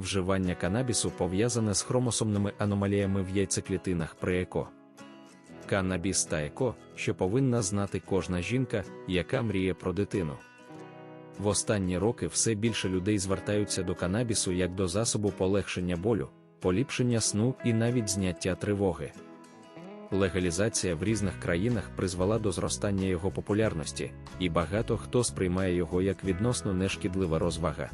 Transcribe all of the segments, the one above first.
вживання канабісу пов'язане з хромосомними аномаліями в яйцеклітинах при ЕКО. Канабіс та ЕКО, що повинна знати кожна жінка, яка мріє про дитину. В останні роки все більше людей звертаються до канабісу як до засобу полегшення болю, поліпшення сну і навіть зняття тривоги. Легалізація в різних країнах призвела до зростання його популярності, і багато хто сприймає його як відносно нешкідлива розвага.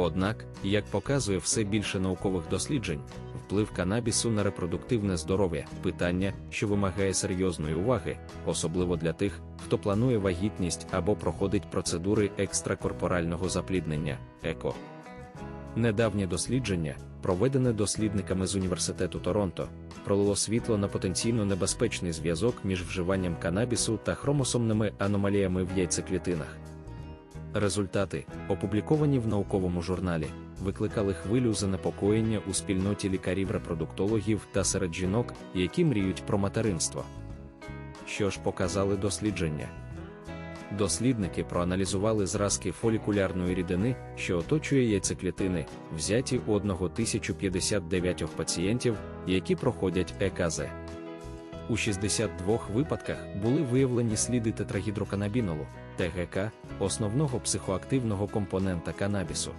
Однак, як показує все більше наукових досліджень, вплив канабісу на репродуктивне здоров'я питання, що вимагає серйозної уваги, особливо для тих, хто планує вагітність або проходить процедури екстракорпорального запліднення ЕКО. Недавнє дослідження, проведене дослідниками з університету Торонто, пролило світло на потенційно небезпечний зв'язок між вживанням канабісу та хромосомними аномаліями в яйцеклітинах. Результати, опубліковані в науковому журналі, викликали хвилю занепокоєння у спільноті лікарів-репродуктологів та серед жінок, які мріють про материнство. Що ж показали дослідження? Дослідники проаналізували зразки фолікулярної рідини, що оточує яйцеклітини, взяті у 1059 пацієнтів, які проходять ЕКЗ. У 62 випадках були виявлені сліди тетрагідроканабінолу, ТГК, основного психоактивного компонента канабісу.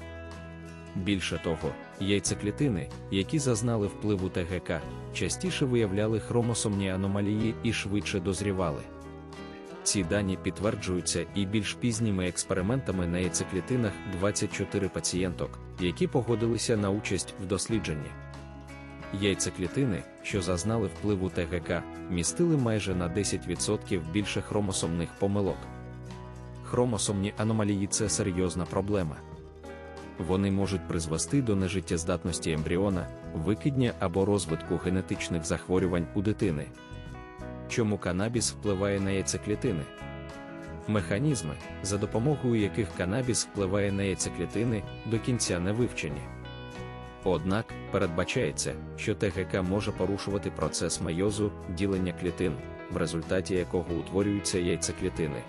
Більше того, яйцеклітини, які зазнали впливу ТГК, частіше виявляли хромосомні аномалії і швидше дозрівали. Ці дані підтверджуються і більш пізніми експериментами на яйцеклітинах 24 пацієнток, які погодилися на участь в дослідженні. Яйцеклітини, що зазнали впливу ТГК, містили майже на 10% більше хромосомних помилок. Хромосомні аномалії це серйозна проблема. Вони можуть призвести до нежиттєздатності ембріона, викидня або розвитку генетичних захворювань у дитини. Чому канабіс впливає на яйцеклітини? Механізми, за допомогою яких канабіс впливає на яйцеклітини, до кінця не вивчені. Однак, передбачається, що ТГК може порушувати процес майозу, ділення клітин, в результаті якого утворюються яйцеклітини.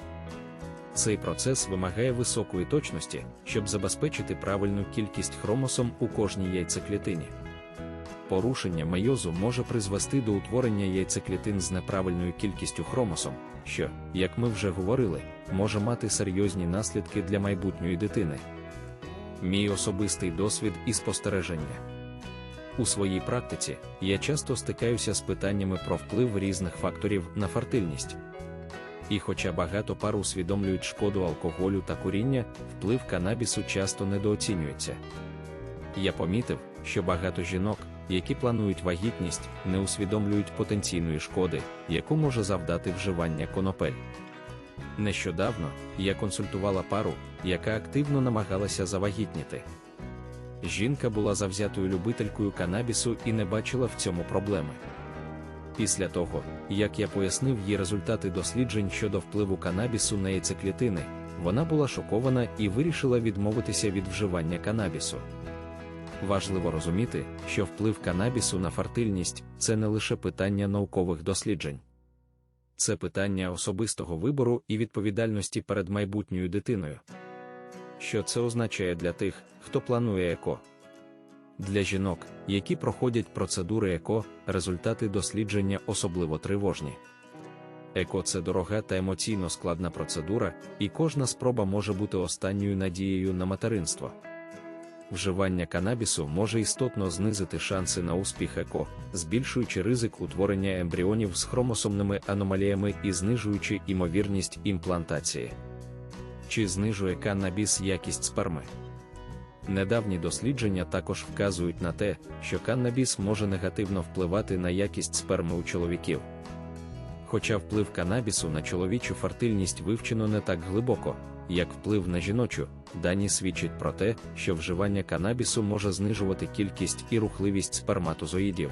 Цей процес вимагає високої точності, щоб забезпечити правильну кількість хромосом у кожній яйцеклітині. Порушення майозу може призвести до утворення яйцеклітин з неправильною кількістю хромосом, що, як ми вже говорили, може мати серйозні наслідки для майбутньої дитини. Мій особистий досвід і спостереження. У своїй практиці я часто стикаюся з питаннями про вплив різних факторів на фертильність. І хоча багато пар усвідомлюють шкоду алкоголю та куріння, вплив канабісу часто недооцінюється. Я помітив, що багато жінок, які планують вагітність, не усвідомлюють потенційної шкоди, яку може завдати вживання конопель. Нещодавно я консультувала пару, яка активно намагалася завагітніти. Жінка була завзятою любителькою канабісу і не бачила в цьому проблеми. Після того, як я пояснив їй результати досліджень щодо впливу канабісу на яйцеклітини, вона була шокована і вирішила відмовитися від вживання канабісу. Важливо розуміти, що вплив канабісу на фертильність це не лише питання наукових досліджень, це питання особистого вибору і відповідальності перед майбутньою дитиною. Що це означає для тих, хто планує еко? Для жінок, які проходять процедури еко, результати дослідження особливо тривожні. Еко це дорога та емоційно складна процедура, і кожна спроба може бути останньою надією на материнство. Вживання канабісу може істотно знизити шанси на успіх еко, збільшуючи ризик утворення ембріонів з хромосомними аномаліями і знижуючи імовірність імплантації. Чи знижує канабіс якість сперми? Недавні дослідження також вказують на те, що каннабіс може негативно впливати на якість сперми у чоловіків. Хоча вплив канабісу на чоловічу фертильність вивчено не так глибоко, як вплив на жіночу, дані свідчать про те, що вживання канабісу може знижувати кількість і рухливість сперматозоїдів.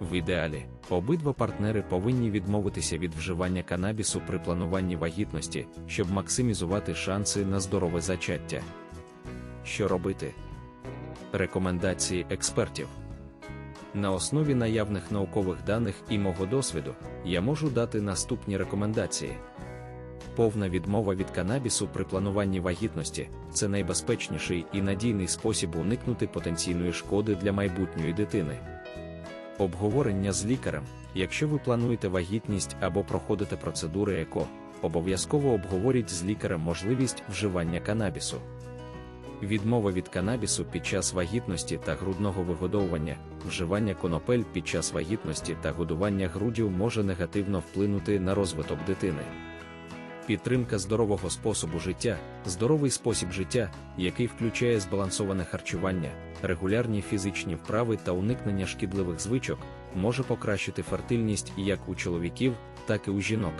В ідеалі, обидва партнери повинні відмовитися від вживання канабісу при плануванні вагітності, щоб максимізувати шанси на здорове зачаття. Що робити? Рекомендації експертів. На основі наявних наукових даних і мого досвіду я можу дати наступні рекомендації. Повна відмова від канабісу при плануванні вагітності це найбезпечніший і надійний спосіб уникнути потенційної шкоди для майбутньої дитини. Обговорення з лікарем, якщо ви плануєте вагітність або проходите процедури ЕКО, обов'язково обговоріть з лікарем можливість вживання канабісу. Відмова від канабісу під час вагітності та грудного вигодовування, вживання конопель під час вагітності та годування груддю може негативно вплинути на розвиток дитини. Підтримка здорового способу життя, здоровий спосіб життя, який включає збалансоване харчування, регулярні фізичні вправи та уникнення шкідливих звичок, може покращити фертильність як у чоловіків, так і у жінок.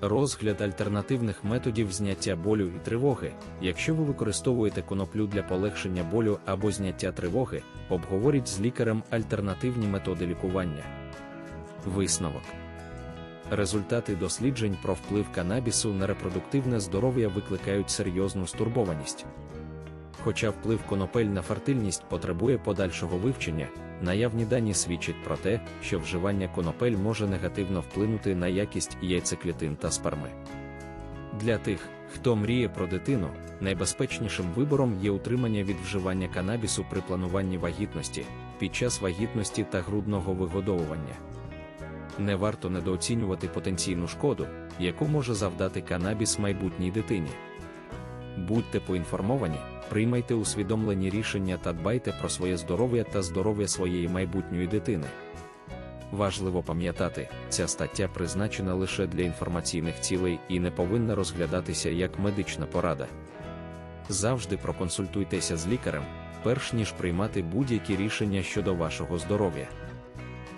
Розгляд альтернативних методів зняття болю і тривоги. Якщо ви використовуєте коноплю для полегшення болю або зняття тривоги, обговоріть з лікарем альтернативні методи лікування. Висновок Результати досліджень про вплив канабісу на репродуктивне здоров'я викликають серйозну стурбованість. Хоча вплив конопель на фертильність потребує подальшого вивчення, наявні дані свідчать про те, що вживання конопель може негативно вплинути на якість яйцеклітин та сперми. Для тих, хто мріє про дитину, найбезпечнішим вибором є утримання від вживання канабісу при плануванні вагітності, під час вагітності та грудного вигодовування. Не варто недооцінювати потенційну шкоду, яку може завдати канабіс майбутній дитині. Будьте поінформовані, приймайте усвідомлені рішення та дбайте про своє здоров'я та здоров'я своєї майбутньої дитини. Важливо пам'ятати, ця стаття призначена лише для інформаційних цілей і не повинна розглядатися як медична порада. Завжди проконсультуйтеся з лікарем, перш ніж приймати будь-які рішення щодо вашого здоров'я.